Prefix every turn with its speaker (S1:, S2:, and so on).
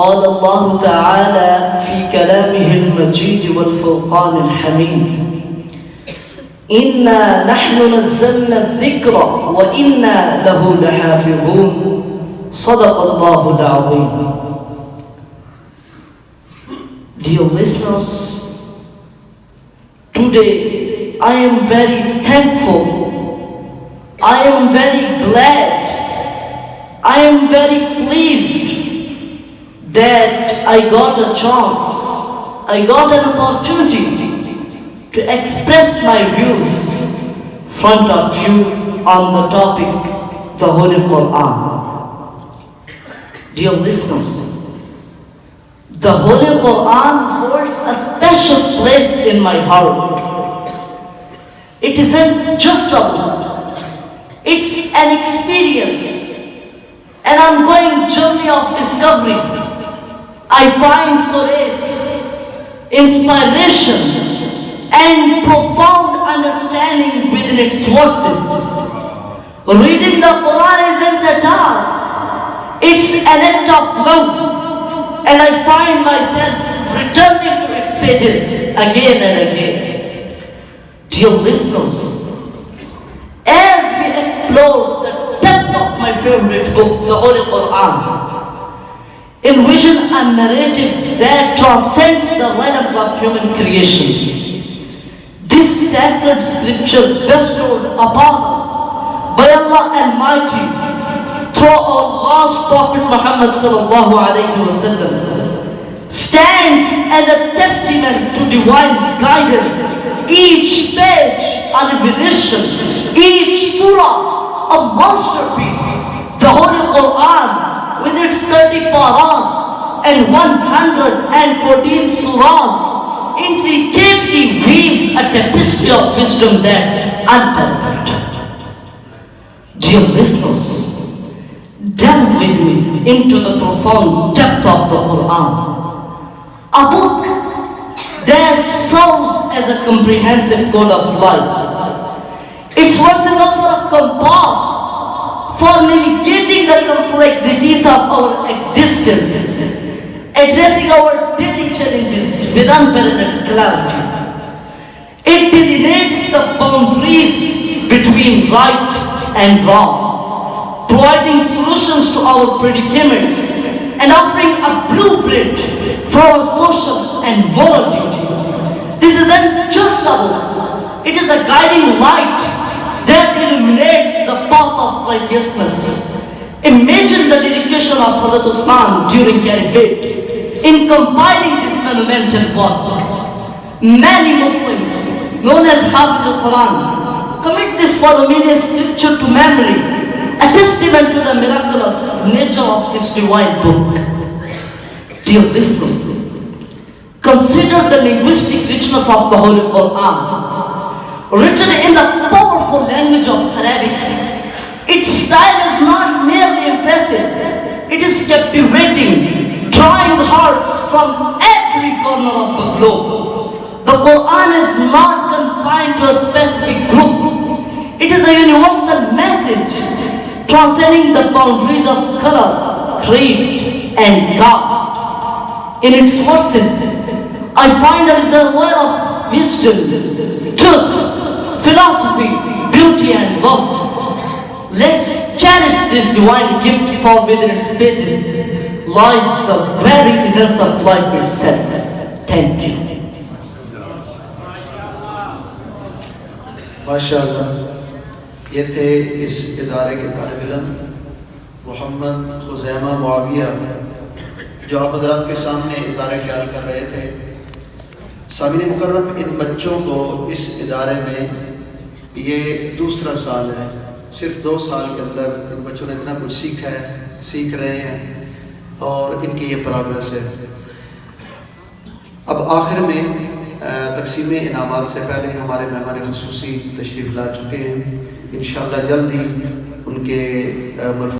S1: قال الله تعالى في كلامه المجيد والفرقان الحميد إنا نحن نزلنا الذكر وإنا له لحافظون صدق الله العظيم Dear listeners, today I am very thankful. I am very glad. I am very pleased that I got a chance, I got an opportunity to express my views front of you on the topic the Holy Quran. Dear listeners, the Holy Quran holds a special place in my heart. It isn't just a book, it's an experience, an ongoing journey of discovery. I find solace, inspiration, and profound understanding within its verses. Reading the Quran isn't a task, it's an act of love and I find myself returning to its pages again and again. Dear listeners, as we explore the depth of my favorite book, the Holy Quran, envision and narrative that transcends the realms of human creation. This sacred scripture bestowed upon us by Allah Almighty through our last Prophet Muhammad sallallahu wasallam stands as a testament to divine guidance. Each page a revelation, each surah a masterpiece. The Holy Quran with its 30 paras and 114 surahs intricately weaves a tapestry of wisdom that's unparalleled. Dear listeners, delve with me into the profound depth of the Quran. A book that serves as a comprehensive code of life. Its verses offer a compass for navigating the complexities of our existence, addressing our daily challenges with unparalleled clarity. It delineates the boundaries between right and wrong, providing solutions to our predicaments and offering a blueprint for our social and moral duties. This a book, it is a guiding light that illuminates the path of righteousness. Imagine the dedication of Hazrat Usman during Caliphate in compiling this monumental work. Many Muslims, known as Hafiz al-Quran, commit this voluminous scripture to memory, a testament to the miraculous nature of this divine book. Dear listeners, consider the linguistic richness of the Holy Quran, written in the powerful language of Arabic. Its style is not merely impressive, it is captivating, drawing hearts from every corner of the globe. The Quran is not confined to a specific group. It is a universal message transcending the boundaries of color, creed, and caste. In its verses, I find a reservoir of wisdom, truth, philosophy, beauty, and love. Let's cherish this divine gift for within its pages lies the very essence of life itself. Thank you.
S2: MashaAllah, یہ تھے اس ادارے کے طالب علم محمد خزیمہ معاویہ جو آپ حضرات کے سامنے ادارے خیال کر رہے تھے سامعین مکرم ان بچوں کو اس ادارے میں یہ دوسرا ساز ہے صرف دو سال کے اندر ان بچوں نے اتنا کچھ سیکھا ہے، سیکھ رہے ہیں اور ان کی یہ پراگرس ہے۔ اب آخر میں تقسیم انعامات سے پہلے ہمارے مہمان خصوصی تشریف لا چکے ہیں۔ انشاءاللہ جلد ہی ان کے